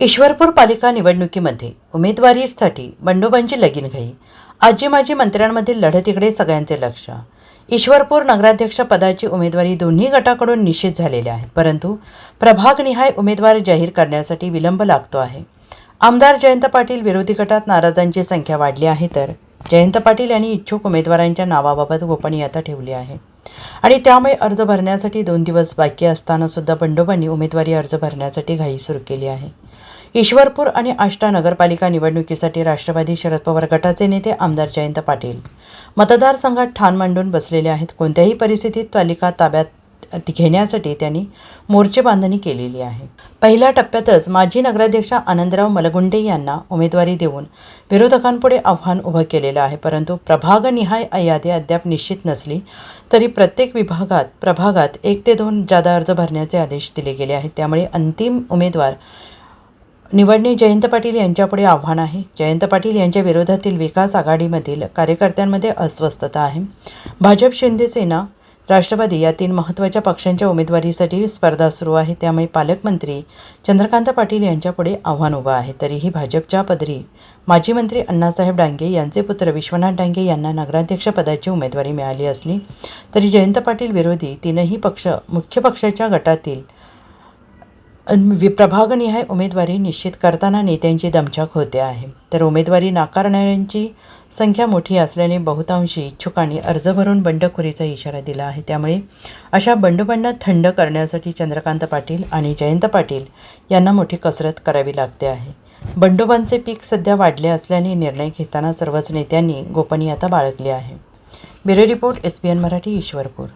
ईश्वरपूर पालिका निवडणुकीमध्ये उमेदवारीसाठी बंडोबांची लगीनघाई आजी माजी मंत्र्यांमधील लढतीकडे सगळ्यांचे लक्ष. ईश्वरपूर नगराध्यक्ष पदाची उमेदवारी दोन्ही गटाकडून निश्चित झालेली आहे परंतु प्रभागनिहाय उमेदवार जाहीर करण्यासाठी विलंब लागतो आहे. आमदार जयंत पाटील विरोधी गटात नाराजांची संख्या वाढली आहे तर जयंत पाटील यांनी इच्छुक उमेदवारांच्या नावाबाबत गोपनीयता ठेवली आहे. आणि त्यामुळे अर्ज भरण्यासाठी दोन दिवस बाकी असताना सुद्धा बंडोबांनी उमेदवारी अर्ज भरण्यासाठी घाई सुरू केली आहे. ईश्वरपूर आणि आष्टा नगरपालिका निवडणुकीसाठी राष्ट्रवादी शरद पवार गटाचे नेते आमदार जयंत पाटील. मतदारसंघात ठाण मांडून बसलेले आहेत. कोणत्याही परिस्थितीत पालिका ताब्यात घेण्यासाठी त्यांनी मोर्चे बांधणी केलेली आहे. पहिल्या टप्प्यातच माजी नगराध्यक्ष आनंदराव मलगुंडे यांना उमेदवारी देऊन विरोधकांपुढे आव्हान उभं केलेलं आहे. परंतु प्रभागनिहाय यादी अद्याप निश्चित नसली तरी प्रत्येक विभागात प्रभागात एक ते दोन जादा अर्ज भरण्याचे आदेश दिले गेले आहेत. त्यामुळे अंतिम उमेदवार निवडणे जयंत पाटील यांच्यापुढे आव्हान आहे. जयंत पाटील यांच्या विरोधातील विकास आघाडीमधील कार्यकर्त्यांमध्ये अस्वस्थता आहे. भाजप शिंदेसेना राष्ट्रवादी या तीन महत्त्वाच्या पक्षांच्या उमेदवारीसाठी स्पर्धा सुरू आहे. त्यामुळे पालकमंत्री चंद्रकांत पाटील यांच्यापुढे आव्हान उभं आहे. तरीही भाजपच्या पदरी माजी मंत्री अण्णासाहेब डांगे यांचे पुत्र विश्वनाथ डांगे यांना नगराध्यक्षपदाची उमेदवारी मिळाली असली तरी जयंत पाटील विरोधी तीनही पक्ष मुख्य पक्षाच्या गटातील वि- प्रभागनिहाय उमेदवारी निश्चित करताना नेत्यांची दमछाक होते आहे. तर उमेदवारी नाकारणाऱ्यांची संख्या मोठी असल्याने बहुतांशी इच्छुकांनी अर्ज भरून बंडखोरीचा इशारा दिला आहे. त्यामुळे अशा बंडोबांना थंड करण्यासाठी चंद्रकांत पाटील आणि जयंत पाटील यांना मोठी कसरत करावी लागते आहे. बंडोबांचे पीक सध्या वाढले असल्याने निर्णय घेताना सर्वच नेत्यांनी गोपनीयता बाळगली आहे. Bureau report S P N Marathi Ishwarpur.